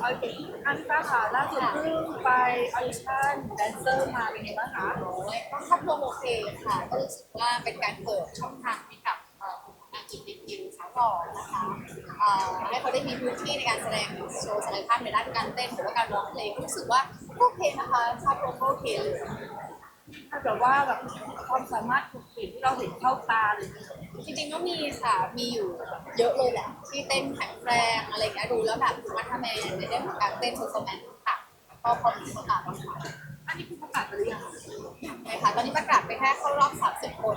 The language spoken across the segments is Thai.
โอเคอันฟ้าค่ะล่าสุดเพิ่งไปออดิชั่นแดนเซอร์มาเป็นไงบ้างคะ ก็ครอบครัวโอเคค่ะ ก็รู้สึกว่าเป็นการเปิดช่องทางให้กับเอ่ออาจุดรีวิวสาวหล่อนะคะเอ่อให้เขาได้มีพื้นที่ในการแสดงโชว์ศักยภาพในด้านการเต้นหรือว่าการร้องเพลงก็รู้สึกว่าก็โอเคนะคะภาพรวมก็โอเคเลย ถ้าแบบว่าแบบความสามารถถูกปิดที่เราเห็นเข้าตาเลย จริงๆก็มีค่ะ มีอยู่เยอะเลยแหละที่เต้นแข็งแรงอะไรเงี้ยดูแล้วแบบมัธแมนในเรื่องของการเต้นโชว์แมนค่ะก็พอมีโอกาสบ้างค่ะอันนี้คือประกาศไปหรือยังนะคะตอนนี้ประกาศไปแค่เข้ารอบ30 คน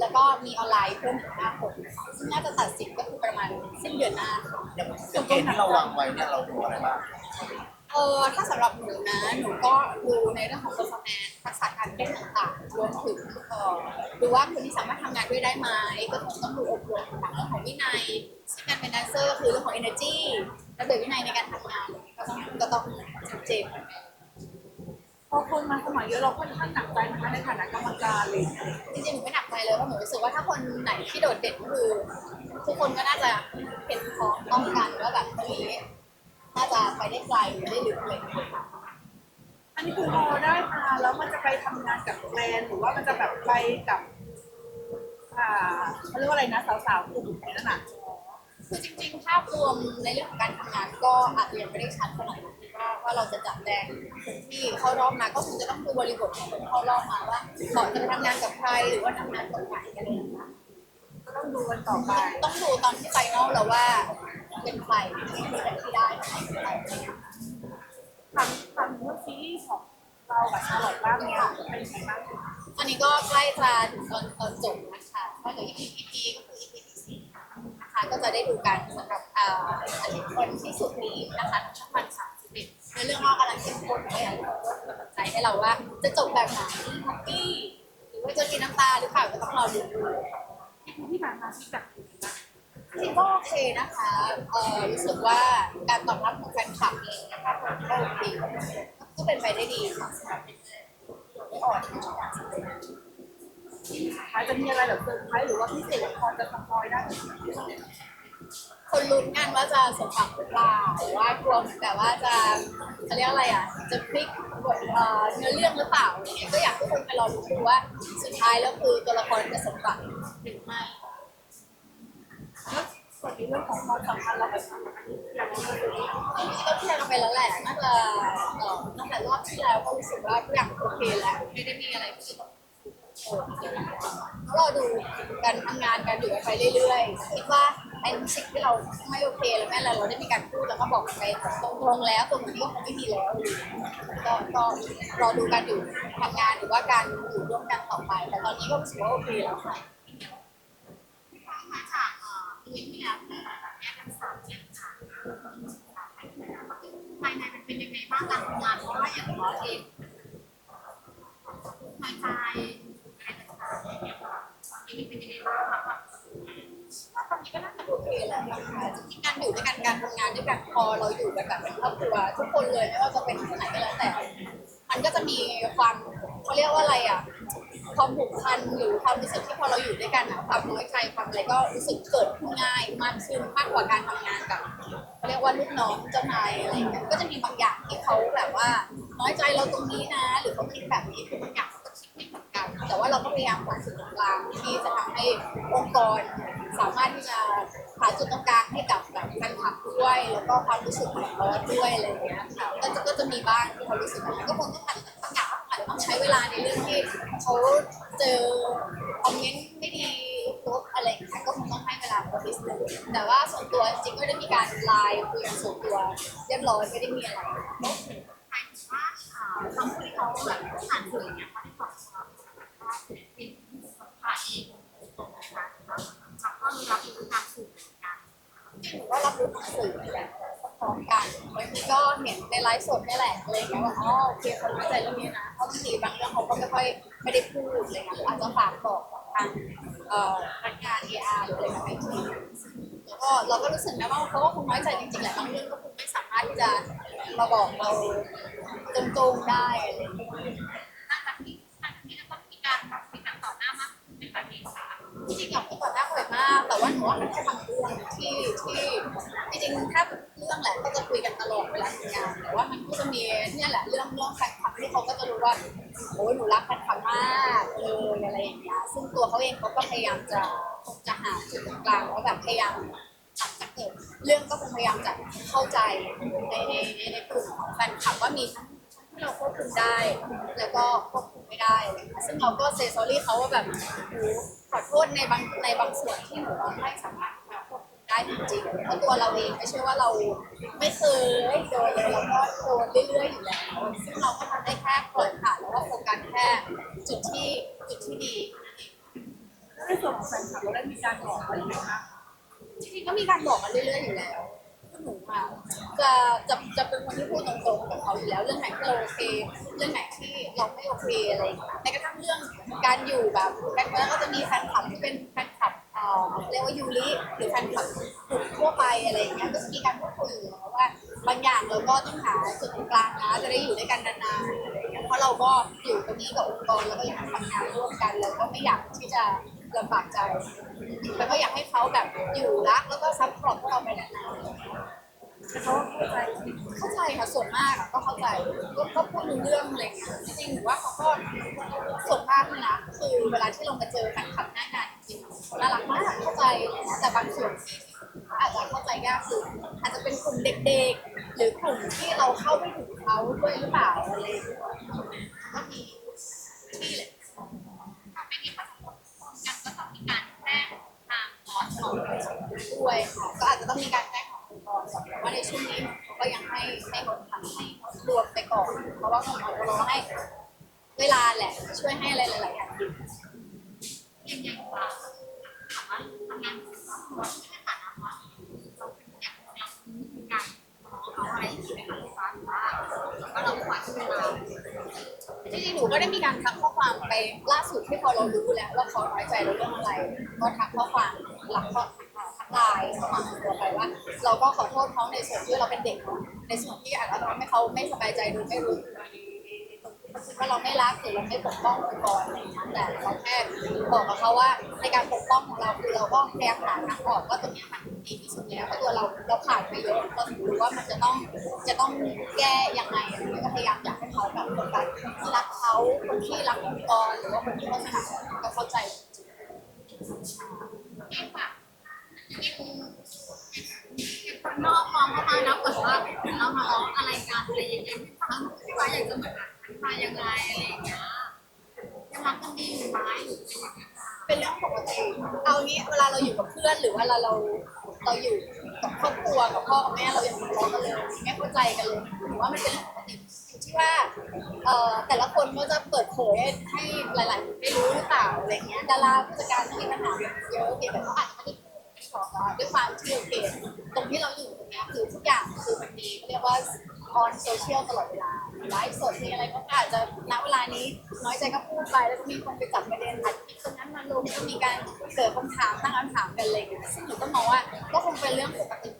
แล้วก็มีออนไลน์เพิ่มอีก5คนนะคะซึ่งน่าจะตัดสินก็คือประมาณสิ้นเดือนหน้าค่ะอย่างอย่างเกณฑ์ที่เราวางไว้เนี่ยเราดูอะไรบ้างเออถ้าสำหรับหนูนะ หนูก็ดูในเรื่องของ performance ทักษะการเต้นต่างๆรวมถึงเอ่อ ดูว่าคนที่สามารถทำงานด้วยได้ไหมก็คงต้องดูอบรมต่างๆเรื่องของวินัยซึ่งการเป็นแดนเซอร์ก็คือเรื่องของ energy ระเบียบวินัยในการทำงานก็ต้องก็ต้องชัดเจนพอคนมาสมัครเยอะเราค่อนข้างหนักใจนะคะในฐานะกรรมการเลยจริงๆหนูไม่หนักใจเลยเพราะหนูรู้สึกว่าถ้าคนไหนที่โดดเด่นก็คือทุกคนก็น่าจะเห็นพ้องต้องกันว่าแบบคนนี้น่าจะไปได้ไกลไปได้ลึกเลยค่ะอันนี้คือพอได้มาแล้วมันจะไปทำงานกับแบรนด์หรือว่ามันจะแบบไปกับ อ่าเขาเรียกว่าอะไรนะสาวๆกลุ่มนั้นน่ะคือจริงๆ ภาพรวมในเรื่องของการทำงานก็อาจจะยังไม่ได้ชัดขนาดนั้นว่าว่าเราจะจัดแจงคนที่เข้ารอบมาก็คงจะต้องดูบริบทของคนเข้ารอบมาว่าเหมาะจะไปทำงานกับใครหรือว่าทำงานกับใครอะไรอย่างเงี้ยก็ต้องดูกันต่อไป ต้องดูตอนที่ไฟนอลแล้วว่าเป็นใครที่ที่ได้ใครเป็นใครอะไรอย่างเงี้ยทำทำเรื่องซีรีส์ของเรากับชาลอตบ้างเนี่ยเป็นยังไงบ้าง อันนี้ก็ใกล้จะถึงตอนตอนจบนะคะก็เหลืออีก EP ก็คือ EP ที่สี่นะคะก็จะได้ดูกันสำหรับอ่าอาทิตย์คนที่สุดนี้นะคะทั้งพันสามสิบเอ็ดในเรื่องว่ากำลังเข้มข้นก็อยากให้ทุกคนเป็นกำลังใจให้เราว่าจะจบแบบไหนแฮปปี้หรือว่าจะมีน้ำตาหรือเปล่าก็ต้องรอดูดูที่ผ่านมาที่แบบจริงก็โอเคนะคะ เอ่อรู้สึกว่าการตอบรับของแฟนคลับเองนะคะก็โอเคก็เป็นไปได้ดีค่ะ สำหรับไม่อ่อนไม่อ่อนอาจจะมีอะไรแบบเซอร์ไพรส์หรือว่าพิเศษพอจะสปอยได้ไหมคนลุ้นกันว่าจะสมหวังหรือเปล่าหรือว่ากลัวแบบว่าจะเขาเรียกอะไรอะ จะพลิกบทเอ่อเนื้อเรื่องหรือเปล่าอะไรเงี้ยก็อยากให้ทุกคนไปรอดูดูว่าสุดท้ายแล้วคือตัวละครจะสมหวังหรือไม่ ส่วนในเรื่องของความสัมพันธ์เรากับสามีอย่างนี้เลยก็เคลียร์กันไปแล้วแหละน่าจะเอ่อตั้งแต่รอบที่แล้วก็รู้สึกว่าทุกอย่างโอเคแล้วไม่ได้มีอะไรที่ต้องโอ้ก็รอดูการทำงานกันอยู่ไปเรื่อยๆคิดว่าไอ้สิ่งที่เราไม่โอเคแล้วแม่เราเราได้มีการพูดแล้วก็บอกกันไปตรงๆแล้วตรงนี้ก็คงไม่มีแล้วก็ก็รอดูการอยู่ทำงานหรือว่าการอยู่ร่วมกันต่อไป แต่ตอนนี้ก็รู้สึกว่าโอเคแล้วค่ะมาจากเอ่ออีเวนต์ที่แล้วที่แยกกันสามเจ็ดค่ะภายในมันเป็นยังไงบ้างการทำงานเพราะว่าอย่างน้อเองหายใจอะไรต่างๆนี่เป็นยังไงบ้างคะตอนนี้ก็น่าจะโอเคแล้วนะคะจริงๆการอยู่ด้วยกันการทำงานด้วยกันพอเราอยู่กันแบบเป็นครอบครัวทุกคนเลยไม่ว่าจะเป็นที่ไหนก็แล้วแต่ มันก็จะมีความเขาเรียกว่าอะไรอะความผูกพันหรือความรู้สึกที่พอเราอยู่ด้วยกันอะความน้อยใจความอะไรก็รู้สึกเกิดง่ายมากขึ้นมากกว่าการทำงานกับเขาเรียกว่าลูกน้องเจ้านายอะไรอย่างเงี้ยก็จะมีบางอย่างที่เขาแบบว่า น้อยใจเราตรงนี้นะ หรือเขาคิดแบบนี้คือบางอยางเขาก็คิดไม่เหมือนกัน แต่ว่าเราก็พยายามหาจุดตรงกลางที่จะทำให้องค์กร สามารถที่จะหาจุดตรงกลางให้กับแบบแฟนคลับด้วย แล้วก็ความรู้สึกของบอสด้วยอะไรอย่างเงี้ยค่ะก็จะก็จะมีบ้างที่เขารู้สึกแบบนั้นก็คงต้องทำบางอย่างอาจจะต้องใช้เวลาในเรื่องที่เขาเจอคอมเมนต์ไม่ดีลบอะไรอย่างเงี้ยก็คงต้องให้เวลาเขาพิสูจน์แต่ว่าส่วนตัวจริงๆก็ได้มีการไลน์คุยกันส่วนตัวเรียบร้อยไม่ได้มีอะไร คำพูดที่เขาแบบผ่านสื่อเนี่ยเขาได้บอกว่าว่าเป็นคนพาเองนะคะเราก็รับรู้ทางสื่อเหมือนกันหนูก็รับรู้ทางสื่อนี่แหละพร้อมกันบางทีก็เห็นในไลฟ์สดนี่แหละอะไรอย่างเงี้ยว่าอ๋อโอเคคนเข้าใจเรื่องนี้นะเพราะบางทีบางเรื่องเขาก็ไม่ค่อยไม่ได้พูดอะไรเงี้ยอาจจะฝากบอกทางเอ่อพนักงาน AR หรืออะไรแบบนี้แล้วก็เราก็รู้สึกนะว่าเขาก็คงน้อยใจจริงๆแหละบางเรื่องก็คงไม่ สามารถที่จะมาบอกเราตรงๆได้อะไรอย่างเงี้ยหลังจากนี้หลังจากนี้จะต้องมีการคุยกันต่อหน้ามากเป็นแบบนี้ค่ะจริงๆอยากพูดต่อหน้าบ่อยมาก แต่ว่าหนูว่ามันแค่บางเรื่องที่ที่จริงๆถ้าเรื่องแหละก็จะคุยกันตลอดเวลาทำงานแต่ว่ามันก็จะมีเนี่ยแหละเรื่องเรื่องแฟนคลับที่เขาก็จะรู้ว่าโอ้ยหนูรักแฟนคลับมากเลยอะไรอย่างเงี้ยซึ่งตัวเขาเองเขาก็พยายามจะจะหาจุดกลางว่าแบบพยายาม เกิดเรื่องก็คงพยายามจะเข้าใจในในในในกลุ่มของแฟนคลับว่ามีทั้งที่เราควบคุมได้ แล้วก็ควบคุมไม่ได้ ซึ่งเราก็เซซอรี่เขาว่าแบบหนูขอโทษในบางในบางส่วนที่หนูไม่สามารถควบคุมได้จริงๆเพราะตัวเราเองไม่ใช่ว่าเราไม่เคยโดนเลยเราก็โดนเรื่อยๆอยู่แล้ว ซึ่งเราก็ทำได้แค่ปล่อยผ่านแล้วก็โฟกัสแค่จุดที่จุดที่ดีในส่วนของแฟนคลับเราได้มีการบอกไว้ไหมคะ จริงๆก็มีการบอกมาเรื่อยๆอยู่แล้วหนูอะจะจะจะเป็นคนที่พูดตรงๆกับเขาอยู่แล้ว เรื่องไหนที่เราโอเค เรื่องไหนที่เราไม่โอเคอะไรอย่างเงี้ยแม้กระทั่งเรื่องการอยู่แบบแฟนแล้วก็จะมีแฟนคลับที่เป็นแฟนคลับเอ่อเรียกว่ายูริหรือแฟนคลับกลุ่มทั่วไปอะไรอย่างเงี้ยก็จะมีการพูดคุยอยู่แล้วว่า บางอย่างเราก็ต้องหาจุดตรงกลางนะจะได้อยู่ด้วยกันนานๆอะไรอย่างเงี้ยเพราะเราก็อยู่ตรงนี้กับองค์กรแล้วก็อยากทำงานร่วมกันแล้วก็ไม่อยากที่จะ ลำบากใจแล้วก็อยากให้เขาแบบอยู่รักแล้วก็ซัพพอร์ตพวกเราไปนานๆแต่เขาเข้าใจเข้าใจค่ะส่วนมากก็เข้าใจก็ก็พูดรู้เรื่องอะไรอย่างเงี้ยจริงๆหนูว่าเขาก็ส่วนมากเลยนะคือเวลาที่เรามาเจอแฟนคลับหน้างานจริงๆเขาน่ารักมากเข้าใจแต่บางส่วนอาจจะเข้าใจยากคืออาจจะเป็นกลุ่มเด็กๆ หรือกลุ่มที่เราเข้าไม่ถึงเขาด้วยหรือเปล่าอะไรอย่างเงี้ยก็มีที่แหละ ไม่มีผลกระทบกันก็ต้องมีการแจ้งทางบอส ของด้วยค่ะก็อาจจะต้องมีการแจ้งขององค์กรก่อนแต่ว่าในช่วงนี้ก็ยังให้ให้งดทำให้รวมไปก่อน เพราะว่าของเราเรอให้เวลาแหละช่วยให้อะไรหลายๆอย่างดียังไงว่าถามว่าทำงานกับครอบครัวในฐานะว่าเราเป็นอยางเรามีการเอาอะไรอย่ไมคะลูกค้าว่าก็เราหวังเวลาจริงๆหนูก็ได้มีการทักข้อความไปล่าสุดที่พอเรารู้แล้วว่าเขาน้อยใจเราเรื่องอะไร ก็ทักข้อความ หลักก็ทักไลน์ข้อความส่วนตัวไปว่า เราก็ขอโทษเขาในส่วนที่เราเป็นเด็ก ในส่วนที่อาจจะทำให้เขาไม่สบายใจโดยไม่รู้ว่าเราไม่รักหรือเราไม่ปกป้ององค์กรแต่เราแค่บอกกับเขาว่าในการปกป้องของเราคือเราก็พยายามหาทางออกว่าตรงนี้มันดีที่สุดแล้วเพราะตัวเราเราผ่านไปเยอะเราถึงรู้ว่ามันจะต้องจะต้องแก้ยังไงไรเงี้ยก็พยายามอยากให้เขาแบบคนที่รักเขาคนที่รักองค์กรหรือว่าคนที่เขาสนับสนุนก็เข้าใจ เองแบบยังคนนอกมองเข้ามาแล้วแบบ เรามาร้องอะไรกันอะไรอย่างเงี้ยไม่ฟังไม่ว่าอยากจะเหมือนกันมายังไงอะไรอย่างเงี้ยยังรักกันดีอยู่ไหมหรือเป็นยังไงเป็นเรื่องปกติเอานี้เวลาเราอยู่กับเพื่อนหรือว่าเราเราเราอยู่กับครอบครัวกับพ่อกับแม่เรายังทะเลาะกันเลยไม่เข้าใจกันเลยหรือว่ามันเป็นเรื่องปกติที่ว่าเอ่อแต่ละคนก็จะเปิดเผยให้หลายๆคนได้รู้หรือเปล่าอะไรเงี้ยดาราผู้จัดการที่มีปัญหาเยอะเกี่ยวกับเขาอาจจะไม่ได้ พูดไม่ได้บอกเราด้วยความที่โอเคตรงที่เราอยู่ตรงเนี้ยคือทุกอย่างคือมันมีเรียกว่าออนโซเชียลตลอดเวลาไลฟ์สดมีอะไรก็อาจจะณเวลานี้น้อยใจก็พูดไปแล้วก็มีคนไปจับประเด็นอัดคลิปตรงนั้นมาลงก็มีการเกิดคำถามตั้งคำถามกันอะไรอย่างเงี้ยซึ่งหนูก็มองว่าก็คงเป็นเรื่องปกติ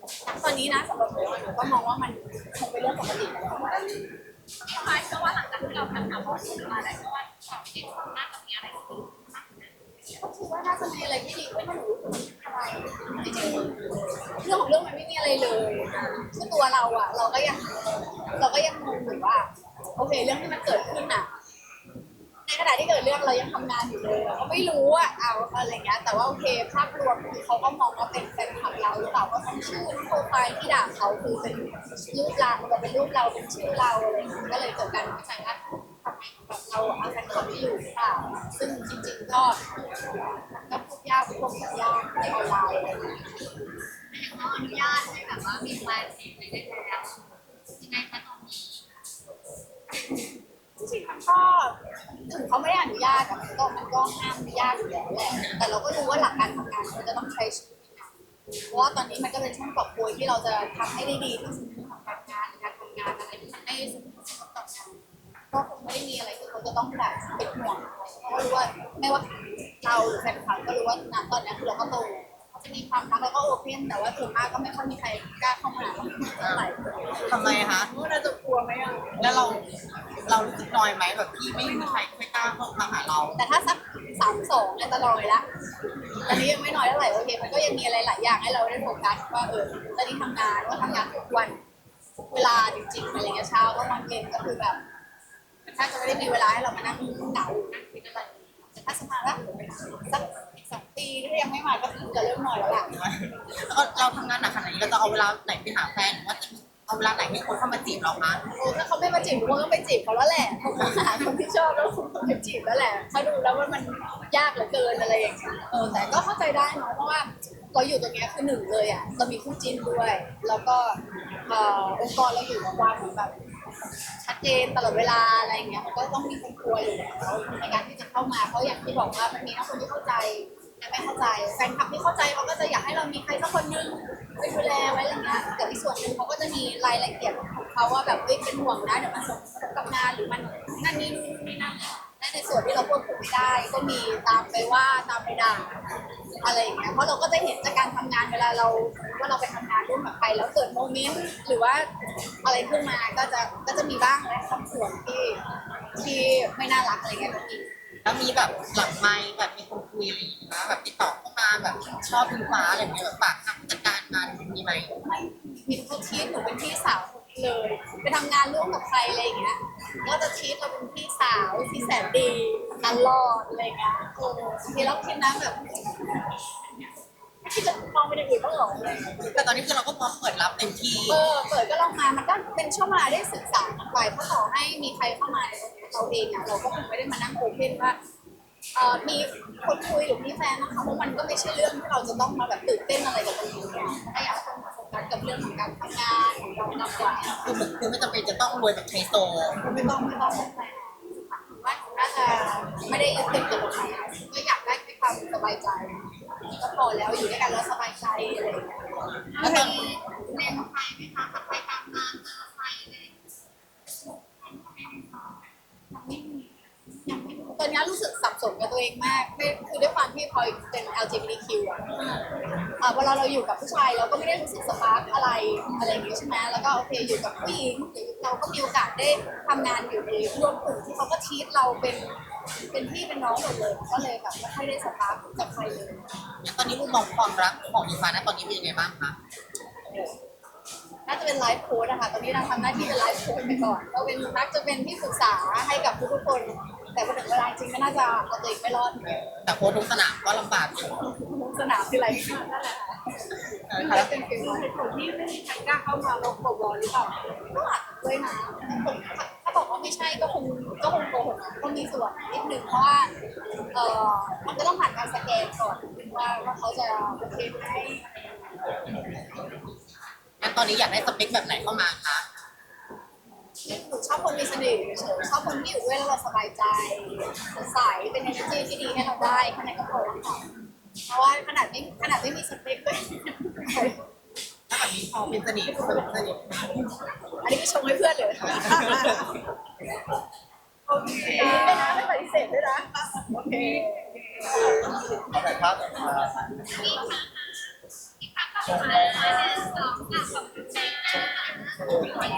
ตอนนี้นะสำหรับหนูหนูก็มองว่ามันคงเป็นเรื่องปกติแล้วทำไมเพราะว่าหลังจากที่เราทำข่าวข้อมูลมาแล้วก็ว่าข่าวที่น่าจะมีอะไรที่ดีมากขึ้นก็คิดว่าน่าจะมีอะไรที่ดีขึ้นหนู เรื่องของเรื่องมันไม่มีอะไรเลยคือตัวเราอะเราก็ยังเราก็ยังงงอยู่ว่าโอเค เรื่องที่มันเกิดขึ้นอะในขณะที่เกิดเรื่องเรายังทำงานอยู่เลยเราก็ไม่รู้อะเอาอะไรเงี้ยแต่ว่าโอเคภาพรวมคือเขาก็มองว่าเป็นแฟนคลับเราหรือเปล่าว่าทั้งชื่อทั้งโปรไฟล์ที่ด่าเขาคือเป็นรูปเราแบบเป็นรูปเราเป็นชื่อเราอะไรเงี้ยก็เลยเกิดการเข้าใจว่าทำไม เราเอาแฟนคลับที่อยู่หรือเปล่าซึ่งจริงๆก็ก็พูดยากพวกยากในออนไลน์อะไรอย่างเงี้ยอย่าอนุญาตให้แบบว่ามีแฟนเพจในได้แล้วยังไงคะตอนนี้จริงๆมันก็ถึงเขาไม่ได้อนุญาตอะมันก็มันก็ห้ามไม่ยากอยู่แล้วแหละแต่เราก็รู้ว่าหลักการทำงานมันจะต้องใช้ชีวิตยังไงเพราะว่าตอนนี้มันก็เป็นช่วงปรับตัวที่เราจะทำให้ได้ดีที่สุด ก็คงไม่ได้มีอะไรที่เขาจะต้องแบบเป็นห่วงอะไรเพราะว่ารู้ว่าไม่ว่าเราหรือแฟนคลับก็รู้ว่าณตอนนี้คือเราก็โตเขาจะมีความรักแล้วก็โอเพนแต่ว่าส่วนมากก็ไม่ค่อยมีใครกล้าเข้ามาหาเราเท่าไหร่ทำไมคะว่าเราจะกลัวไหมอะแล้วเราเรารู้สึกน้อยไหมแบบที่ไม่มีใครค่อยกล้าล้ามาหาเรา แต่ถ้าสักสามสองเนี่ยจะน้อยละตอนนี้ยังไม่น้อยเท่าไหร่โอเคมันก็ยังมีอะไรหลายอย่างให้เราได้โฟกัสว่าเออตอนนี้ทำงานว่าทำงานทุกวันเวลาจริงๆอะไรเงี้ยเช้าก็วันเย็นก็คือแบบ ถ้าจะไม่ได้มีเวลาให้เรามานั่งเหงานั่งคุยกันอะไรแต่ถ้าสมาละสักสองปีถ้ายังไม่มาก็คือจะเริ่มน้อยแล้วล่ะเราทำงานหนักขนาดนี้เราจะเอาเวลาไหนไปหาแฟนหรือว่าจะเอาเวลาไหนให้คนเข้ามาจีบเราคะโอ้ถ้าเขาไม่มาจีบผมก็ไปจีบเขาแล้วแหละผมก็หาคนที่ชอบแล้วผมก็ไปจีบแล้วแหละถ้าดูแล้วว่ามันยากเหลือเกินอะไรอย่างเงี้ยเออแต่ก็เข้าใจได้เนอะเพราะว่าเราอยู่ตรงเนี้ยคือหนึ่งเลยอะเรามีคู่จิ้นด้วย แล้วก็เอ่อองค์กรเราอยู่กับความเหมือนแบบ ชัดเจนตลอดเวลาอะไรอย่างเงี้ยมันก็ต้องมีคนกลัวอยู่แล้วในการที่จะเข้ามาเพราะอย่างที่บอกว่ามันมีทั้งคนที่เข้าใจและไม่เข้าใจแฟนคลับที่เข้าใจเขาก็จะอยากให้เรามีใครสักคนนึงไปดูแลไว้อะไรเงี้ยแต่อีกส่วนหนึ่งเขาก็จะมีรายละเอียดของเขาว่าแบบเฮ้ยเป็นห่วงนะเดี๋ยวมันส่งผลกับงานหรือมันนั่นนี่นู่นนี่นั่น และในส่วนที่เราควบคุมไม่ได้ ก็มีตามไปว่าตามไปด่าอะไรอย่างเงี้ยเพราะเราก็จะเห็นจากการทำงานเวลาเราว่าเราไปทำงานร่วมกับใครแล้วเกิดโมเมนต์หรือว่าอะไรขึ้นมาก็จะก็จะมีบ้างนะบางส่วนที่ที่ไม่น่ารักอะไรเงี้ยก็มีแล้วมีแบบหลังไมค์แบบมีคนคุยอะไรอย่างเงี้ยแบบติดต่อเข้ามาแบบชอบคุณฟ้าอะไรอย่างเงี้ยแบบฝากทำจัดการงานมีไหมไม่มีเขาทีทหนูเป็นพี่สาว เลย ไปทำงานร่วมกับใครอะไรอย่างเงี้ย ก็จะทีทเราเป็นพี่สาวที่แสนดีตลอดอะไรเงี้ยโอ้ทีเราคิดนะแบบไม่คิดจะมองไปในอื่นบ้างหรออะไรเงี้ย แต่ตอนนี้คือเราก็พร้อมเปิดรับเต็มที่ เออเปิดก็ลองมา มันก็เป็นช่วงเวลาได้ศึกษากันไปเพราะต่อให้มีใครเข้ามาในตรงนี้เราเองอะเราก็คงไม่ได้มานั่งโอเพนว่าเอ่อมีคนคุยหรือมีแฟนนะคะเพราะมันก็ไม่ใช่เรื่องที่เราจะต้องมาแบบตื่นเต้นอะไรกับตรงนี้เนี่ยถ้าอยากให้คนมาโฟกั สกับเรื่องของการทำงานของเรามากกว่าคือเหมือนคือไม่จำเป็นจะต้องรวยแบบไฮโซไม่ต้องไม่ต้องไม่ว่าน่าจะไม่ได้ยึดติดกับตรงนี้ก็อยากได้แค่ความสบายใจก็พอแล้วอยู่ด้วยกันแล้วสบายใจอะไรอย่างเงี้ยแล้วตอนเน้นใครไหมคะกับใครตามงานเจอใครเลยตอนนี้รู้สึกสับสนกับตัวเองมากไม่คือด้วยความที่พลอยเป็น LGBTQ อะ อ่าเวลาเราอยู่กับผู้ชายเราก็ไม่ได้รู้สึกสปาร์กอะไรอะไรอย่างงี้ใช่ไหมแล้วก็โอเคอยู่กับผู้หญิงเราก็มีโอกาสได้ทำงานอยู่ในรวมกลุ่มที่เขาก็ทีทเราเป็นเป็นพี่เป็นน้องหมดเลยก็เลยแบบไม่ค่อยได้สปาร์กกับใครเลยตอนนี้มุมมองความรักของอีฟ้านะตอนนี้เป็นยังไงบ้างคะน่าจะเป็นไลฟ์โค้ดอะค่ะตอนนี้เราทำหน้าที่เป็นไลฟ์โค้ดไปก่อนเราเป็นนักจะเป็นที่ปรึกษาให้กับทุกๆคน แต่พอถึงเวลาจริงก็น่าจะเอาตัวเองไม่รอดเหมือนกันแต่โค้ชทุกสนามก็ลำบากอยู่สนามที่ไรนั่นแหละค่ะเออก็ค่ะเป็นฟิลเหตุผลที่ไม่มีใครกล้าเข้ามาลบกบวอหรือเปล่าก็อาจจะด้วยนะผมถ้าบอกว่าไม่ใช่ก็คงก็คงโกหกนะก็มีส่วนนิดนึงเพราะว่าเออมันก็ต้องผ่านการสแกนก่อนว่าว่าเขาจะโอเคไหมงั้นตอนนี้อยากได้สเปคแบบไหนเข้ามาคะ หนูชอบคนมีเสน่ห์เฉยชอบคนที่อยู่ด้วยแล้วเราสบายใจสดใสเป็น energy ที่ดีให้เราได้แค่นั้นก็พอแล้วค่ะเพราะว่าขนาดไม่ขนาดไม่มีสเปคเลยถ้าแบบนี้พอเป็นสนิทเป็นสนิทอันนี้ก็ชงให้เพื่อนเลยโอเคไม่นะไม่ปฏิเสธด้วยนะโอเคเอาถ่ายภาพออกมาที่พั